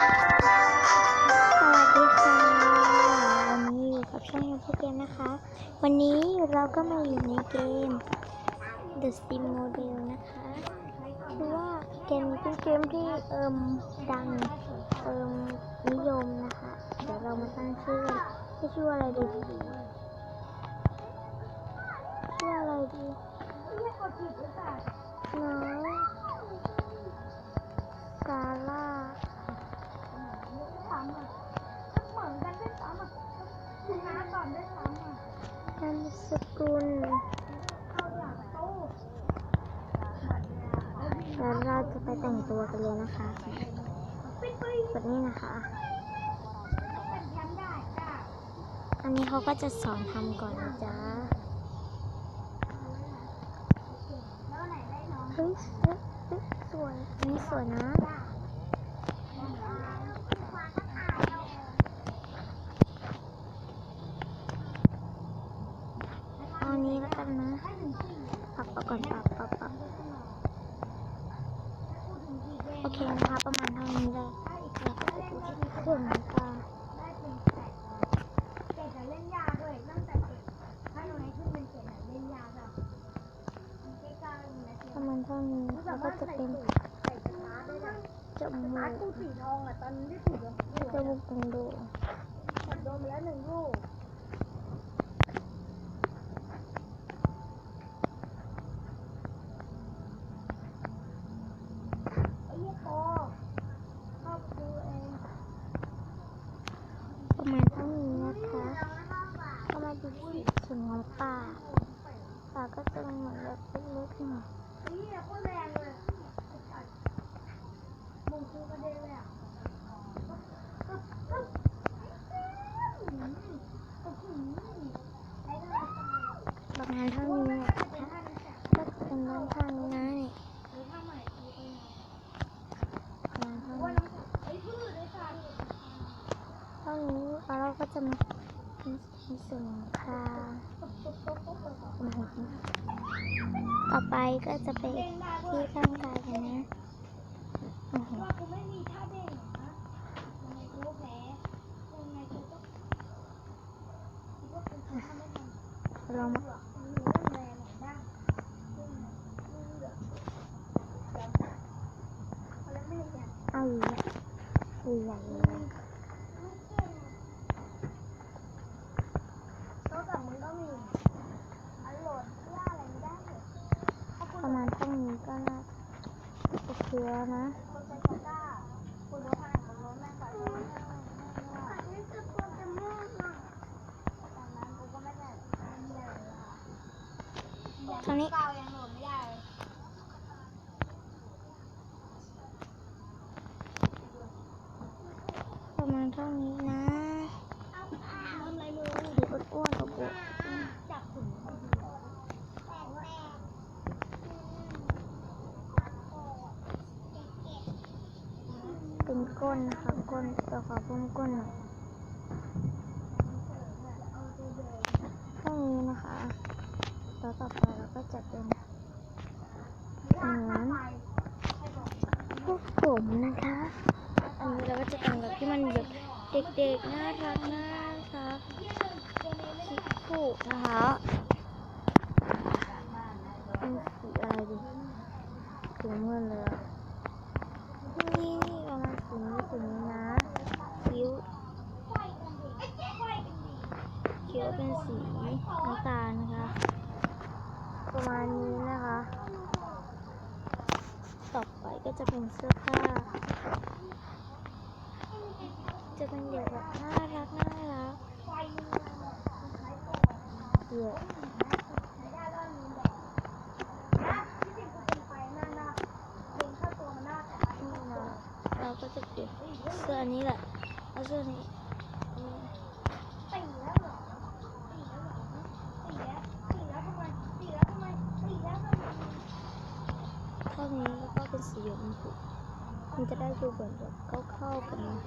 สวัสดีค่ะ วันนี้อยู่กับช่องยูทูบเกมนะคะ วันนี้เราก็มาอยู่ในเกม The Sim Model นะคะคือว่าเกมนี้เป็นเกมที่เอิมดัง เอิมนิยมนะคะ เดี๋ยวเรามาตั้งชื่อให้ชื่ออะไรดีชื่ออะไรดีน้องซาร่า นามสกุลแล้วเราจะไปแต่งตัวกันเลยนะคะแบบนี้นะคะ อันนี้เขาก็จะสอนทำก่อนนะจ๊ะเฮ้ยเฮ้ยเฮ้ยสวยอันนี้สวยนะ จะเป็นจมูก อาร์ตกูสีทองอ่ะตอนนี้ได้สีเหลือง จมูกตรงดู หมดโดนไปแล้วหนึ่งลูก จะมาส่วนของคางต่อไปก็จะไปที่ร่างกายกันนะโอ้โหว่ากูไม่มีท่าเด้งนะยังไงกูก็แพ้ยังไงกูก็คิดว่ากูทำไม่ทัน เรามา เอาอีกแล้วอีกอย่างเลยประมาณเท่านี้ก็น่าโอเค แล้วนะตอนนี้กาวยังโหลดไม่ได้เลยประมาณเท่านี้นะทำอะไรมือสีอ้วนๆอบจับถุง ๆเป็น ก้นนะคะก้นต่ขอพิ่มก้นหน่อยเท่านี้นะคะแล้วต่อไปเราก็จะเป็นเหมือนพวกผมนะคะ อันนี้เราก็จะแต่งแบบที่มันแบบเด็กๆน่ารักน่ารักคิดถูกนะคะเป็นสีอะไรดีสีเงินเลยอะ สีนี้สีนี้นะคิ้วคิ้วเป็นสีน้ำตาลนะคะประมาณนี้นะคะ ต่อไปก็จะเป็นเสื้อผ้า จะเป็นเด็กแบบน่ารักน่ารักเยอะนี่นะเราก็ จะเปลี่ยนเสื้ออันนี้แหละเอาเสื้อนี้ข้อนี้แล้วก็เป็นสีชมพูมันจะได้ดูเหมือนแบบเข้าๆกันนะ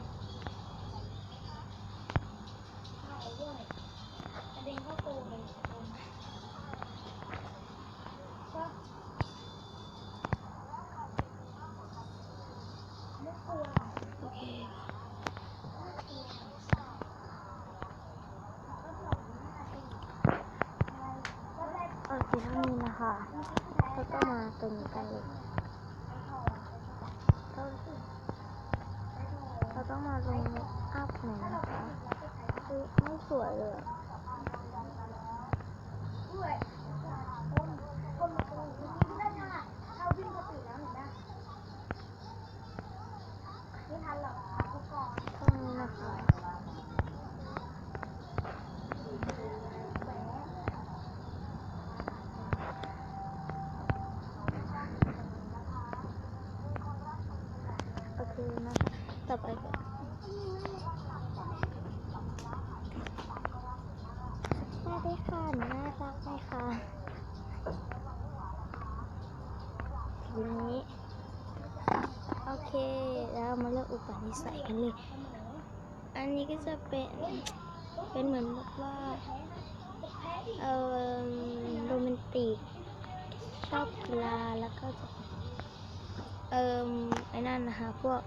โอเค ค่ะแล้วก็มาตรงกันเลยเราต้องมาลงอัพหน่อยนะคะคือไม่สวยเลยอะด้วยคนคนมาตรงนี้ได้ค่ะเข้าวิ่งปกติแล้วเห็นไหมไม่ทันหรอกทุกคนตรงนี้นะคะ โอเคนะคะ ต่อไปก็สวัสดีค่ะ หนูน่ารักไหมคะทีนี้โอเคแล้วมาเลือกอุปนิสัยกันเลย อันนี้ก็จะเป็นเป็นเหมือนแบบว่าเอ่อโรแมนติก ชอบกีฬาแล้วก็จะเอ่มไอ้นั่นนะคะพวก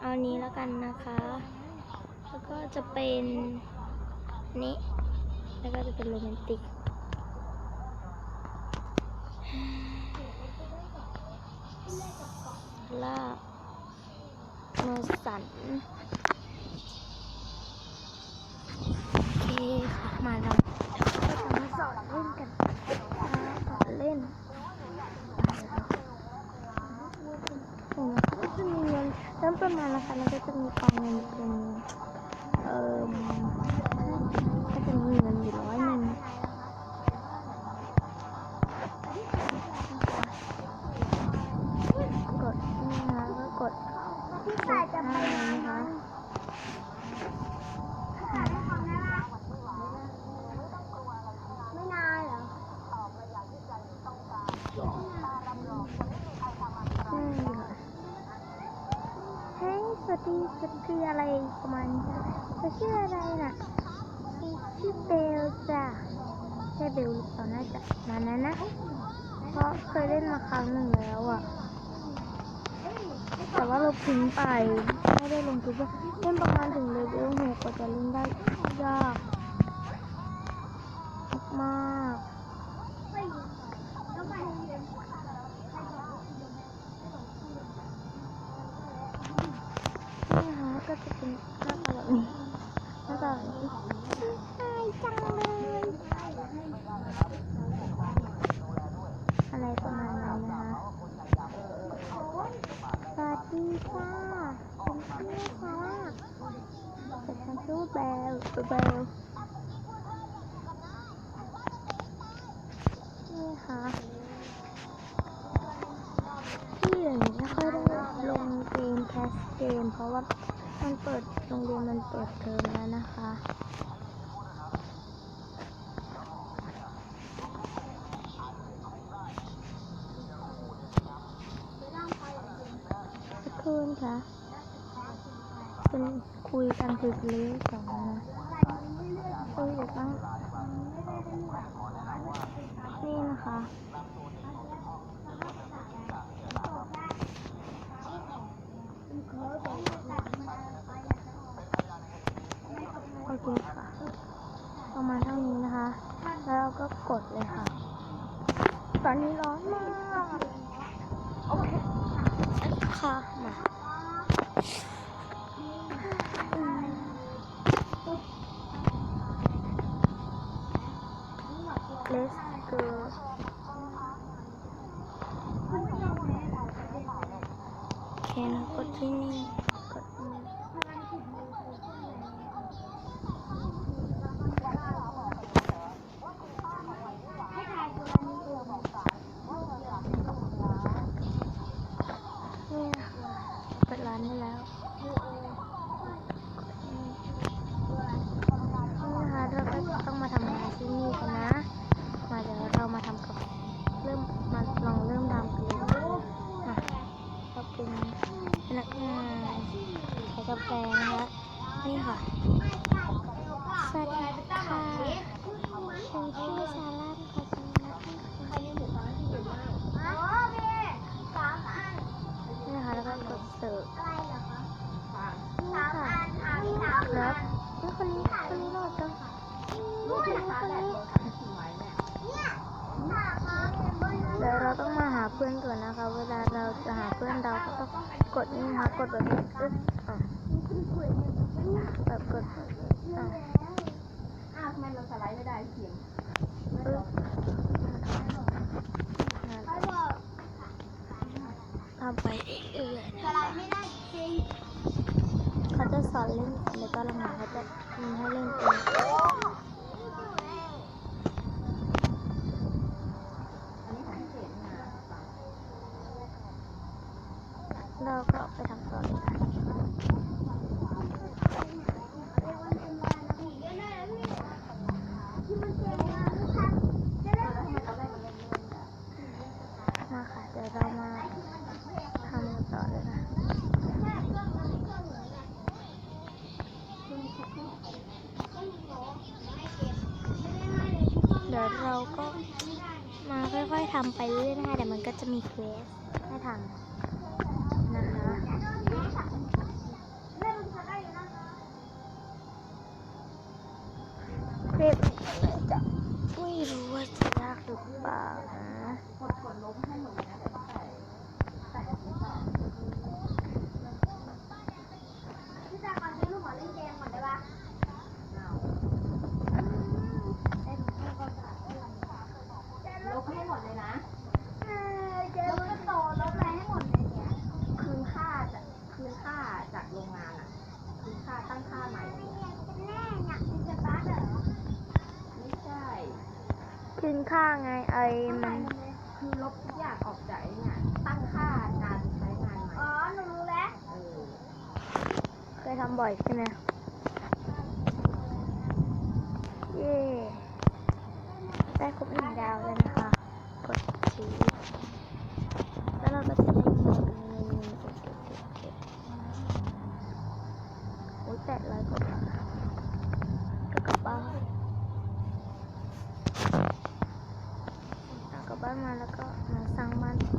เอานี้แล้วกันนะคะ แล้วก็จะเป็นนี้ แล้วก็จะเป็นโรแมนติกลาโนสันโอเคค่ะมาเราก็จะมาสอนเล่นกันมาสอนเล่นโอ้ก็จะมีเงินเริ่มต้นมานะคะมันก็จะมีกองเงินเป็นเอ่อก็จะมีเงิน อยู่ร้อยหนึ่งกดนี่นะคะก็กดพี่สายจะไปห้าไหนะคะไม่นาเหรออืมเฮ้ยสวัสดีสวัสดีอะไรประมาณนี้ชื่ออะไรน่ะชื่อเบล จะใช่เบลหรือเปล่าน่าจะมานั้นนะ เพราะเคยเล่นมาครั้งหนึ่งแล้วอะ แต่ว่าเราทิ้งไป ไม่ได้ลงทุนเล่นประมาณถึงเลเวลหกกว่าจะเล่นได้ยากมากแล้วไปโรงเรียนนี่นะก็จะเป็นหน้าตาแบบนี้หน้าตาแบบนี้ จังเลย อะไรประมาณนั้นนะคะสวัสดีจ้าฉันชื่อซาร่าแต่ฉันชื่อเบลแบลนี่ค่ะที่อย่างนี้ไม่ค่อยได้ลงเกมแคสเกม เพราะว่ามันเปิดโรงเรียนมันเปิดเทอมแล้วนะคะ สักครู่ นะคะเป็นคุยกันคุยกันเรื่องสองนะคุยเดี๋ยวต้องนี่นะคะโอเคค่ะประมาณเท่านี้นะคะ แล้วเราก็กดเลยค่ะ ตอนนี้ร้อนมาก โอเค่ะมา 对。 เริ่มมาลองเริ่มดำกันเลยนะเราเป็นพนักงานขายกาแฟนะคะนี่ค่ะ อนเล่นในตอนหลังเขาจะมีให้เล่นเองเราก็ไปทำต่อเลยนมาค่ะ เดี๋ยวเรามาทำต่อเลยนะ เดี๋ยวเราก็มาค่อยๆทำไปเรื่อยๆนะคะเดี๋ยวมันก็จะมีเควสให้ทำนะคะเรียบจะไม่รู้ว่าจะยากหรือเปล่านะ กดกดลบให้หมดเลยนะแต่ต้องใส่ใส่อันนี้ต่อพี่จากก่อนซื้อลูกขอเล่นเกมก่อนได้ปะเอาเล่นเกมก่อนลบให้หมดเลยนะลบก็โตลบอะไรให้หมดเลยเนี่ยคืนค่าจากคืนค่าจากโรงงานอะคืนค่าตั้งค่าใหม่เนี่ยแน่อยากเป็นสตาร์ทเหรอไม่ใช่ ขึ้น ค่าไงไอ้มัน คือลบทุกอย่างออกจากไอ้เนี่ยตั้งค่าการใช้งานใหม่ อ๋อ หนูรู้แล้วเออเคยทำบ่อยใช่ไหมเย่ได้ครบหนึ่งดาวแล้วนะคะ กดชี้แล้วเราก็จะได้เงินเงินเงินเก็บเก็บเก็บเก็บโอ้ยแปดร้อยกว่าบาทก็กลับบ้านเอากลับบ้านมาแล้วก็มาสร้างบ้านต่อ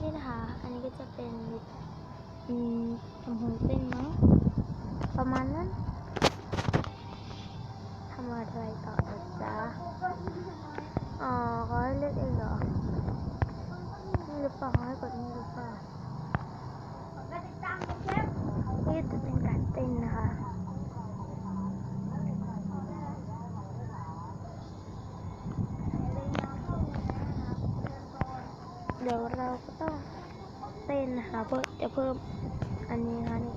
นี่นะคะ อันนี้ก็จะเป็น อืมทำหูเต้นมั้งประมาณนั้นทำอะไรต่อนะจ๊ะอ๋อเขาให้เลือกเองเหรอนี่หรือเปล่าเขาให้กดนี่หรือเปล่านี่จะเป็นการเต้นนะคะเดี๋ยวเราก็ต้องเต้นนะคะเพื่อจะเพิ่มอันนี้นะคะนี่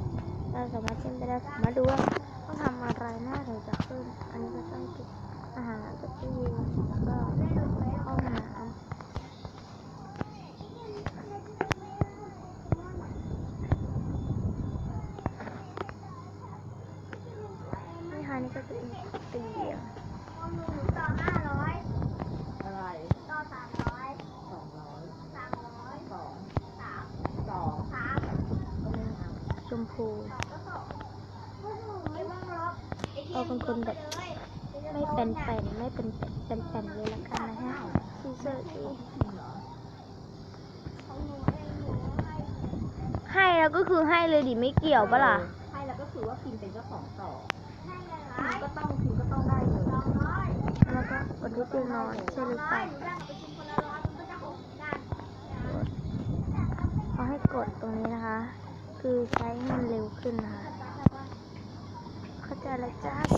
เราสามารถเต้นได้สามารถดูว่าต้องทำอะไรหน้าถึงจะขึ้น อันนี้ก็ต้องกินอาหารกับตู้เย็นแล้วก็ห้องน้ำนี่ค่ะนี่ก็จะเป็นเตียง ต่อห้าร้อย อะไร ต่อสามร้อย สองร้อย สามร้อย สอง สาม สอง สาม ก็ไม่เอา ชมพูก็สองไม่ต้องลบเราเป็นคนแบบไม่เป็นแป่นไม่เป็นเป็นแป่นเลยละกันนะฮะซีเซอร์อีของหนูเองหนูให้ให้แล้วก็คือให้เลยดิไม่เกี่ยวปะล่ะให้แล้วก็คือว่าพิมพ์เป็นเจ้าของต่อให้เงินพิร้อมยพ์ก็ต้องพิมพ์ก็ต้องได้เลยสองร้อยแล้วก็กดที่เตียงนอนใช่หรือร้เปอล่าย หนูได้ไปกินคนละร้อยมันก็จะหกด้าน เขาให้กดตรงนี้นะคะ คือใช้ให้มันเร็ว ขึ้นมาเข้าใจแล้วจ้า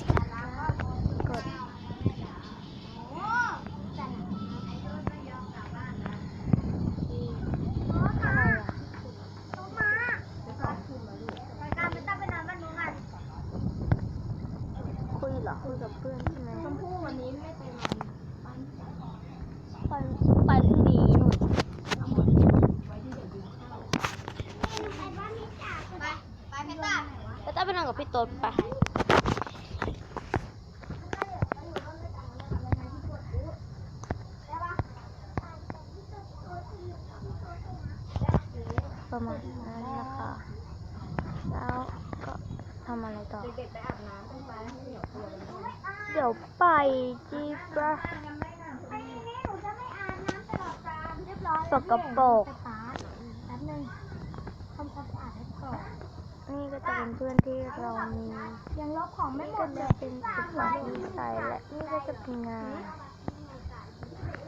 นอนกับพี่โต๊ดปะประมาณนั้นนะคะ แล้วก็ทำอะไรต่อ เด็กๆไปอาบน้ำกันไปให้เหนียวตัวกันด้วยเดี๋ยวไปจีบะไอ้นี่หนู นี่ก็จะเป็นเพื่อนที่เรามี ยังลบของไม่นี่หมก็ดเลจะยเป็นจุดของที่ใส่และนี่ก็จะเป็นงาน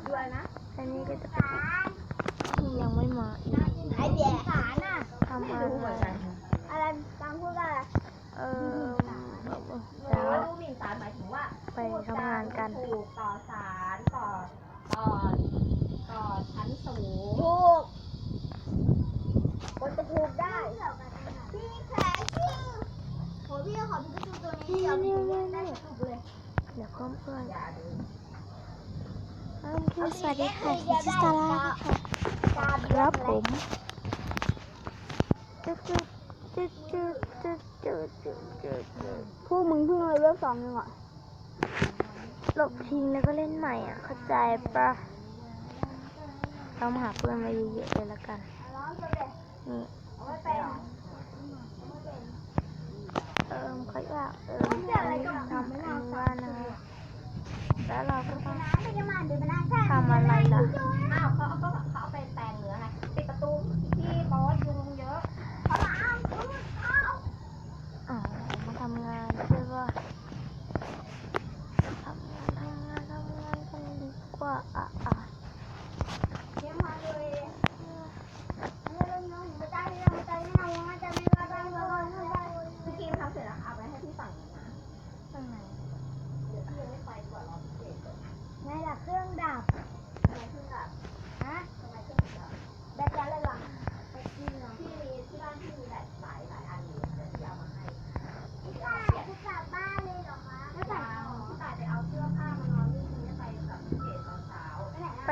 ด้วยนะอันนี้ก็จะเป็นที่ยังไม่มาอีกไอเดียสารน่ะทำม่อะไรอะไรตังพูดว่าอะไรเออหจะนูรู้หมิ่นสารหมายถึงว่า ไปทำงานกันถูกต่อสารต่อต่อชั้นสูงถูกคนจะถูกได้พี่แผลพี่โหพี่ขอดูกระจูตัวนี้เดี๋ยวพี่ได้ถูกเลย เดี๋ยวเพิ่มเพื่อนอย่าดูอ้าวพี่สวัสดีค่ะชิสตาร่าค่ะครับผมจุดจุดจุดจุดจุดจุดจุดจุดจุดพวกมึงเพิ่งเลยเริ่มสองเองเหรอหลบทิ้งแล้วก็เล่นใหม่อะ เข้าใจปะเรามาหาเพื่อนมาเยอะๆเลยละกันร้องเลยนี่เอาไม่เป็นเอิมเขาอยากเอิมอันนี้ทำเป็นว่านะ แล้วเราก็ต้องทำอะไรล่ะ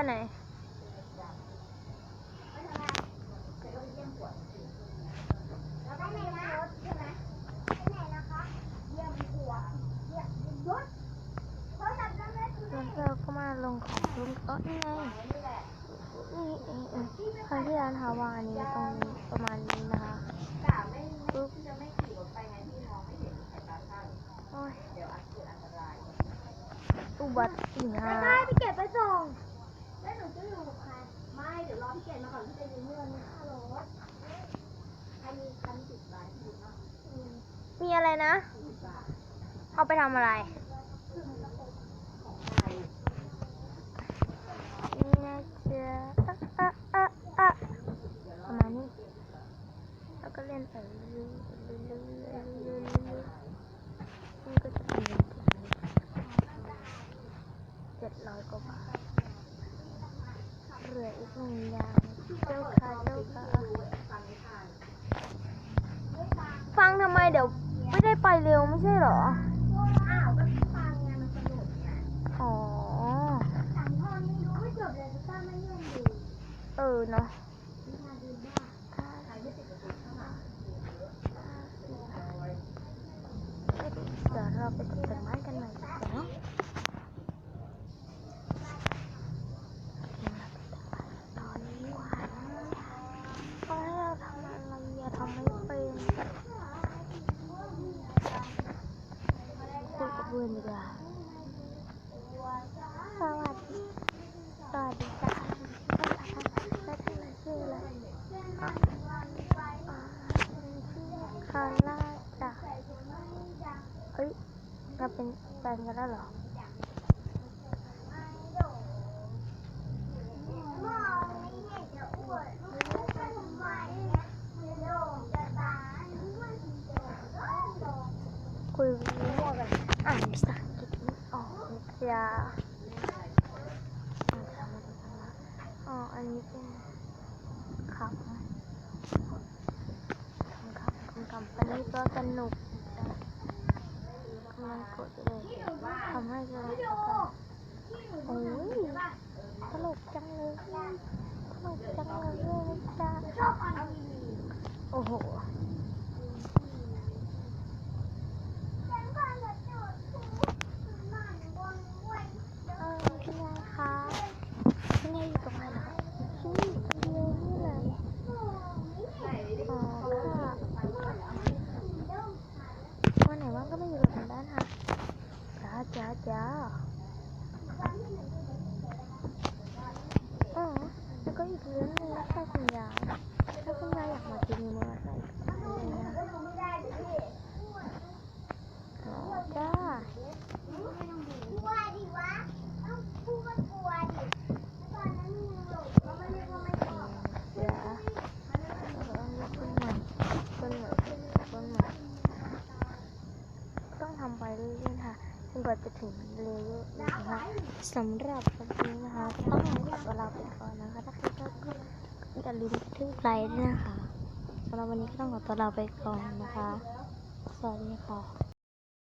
ไนเราก็มาลงของลงโต๊นี่ไงนี่อืมคันที่ร้านฮาวานี้ตรงประมาณนี้นะคะปุ๊บอุบัติเหตุได้ไปเก็บไปส่ง แล้วหนูจะอยู่กับใครไม่เดี๋ยวรอพี่เกดมาก่อนพี่จะยืมเงินค่ารถใครมีคันติดบาทอยู่บ้างมีอะไรนะติดบาทเอาไปทำอะไรของใครนี่นะเจ๊ะอะอะอะประมาณนี้แล้วก็เล่นไปเรื่อยๆเรื่อยๆเรื่อยๆเรื่อยๆเรื่อยๆนี่ก็จะเป็นเงินเจ็ดร้อยกว่าบาทเห ลืออีกหนึ่งอย่าง เจ้าค่ะเจ้าค่ะ ฟังทำไมเดี๋ยวไม่ได้ไปเร็วไม่ใช่เหรอ อ้าวก็ฟังไงมันสนุกไงอ๋อสังพ่อยังดูไม่จบเลยจะต้องมาเยี่ยมดูเออเนาะมาดูบ้านใครไม่ติดประตูข้างหลังเดี๋ยวเราไปตกแต่งบ้านกันใหม นกันแล้วเหรอคุยมั่วกันอ่านภาษาอังกฤษไม่ออกเลยอะอ๋อ อันนี้เป็นคำคำคำคำคำอันนี้ก็สนุก มันกดเลยทำให้เราโอ้ยตลกจังเลยตลกจังเลยจ้าโอ้โห อีกเรื่องนึงนะคะคุณยาถ้าคุณยาอยากมาจีนมืออะไรจ้าต้องทำไปเรื่อยๆค่ะจนกว่าจะถึงเลเวลนะคะสำหรับ ไลค์ด้วยนะคะสำหรับวันนี้ก็ต้องขอตัวลาไปก่อนนะคะ สวัสดีค่ะ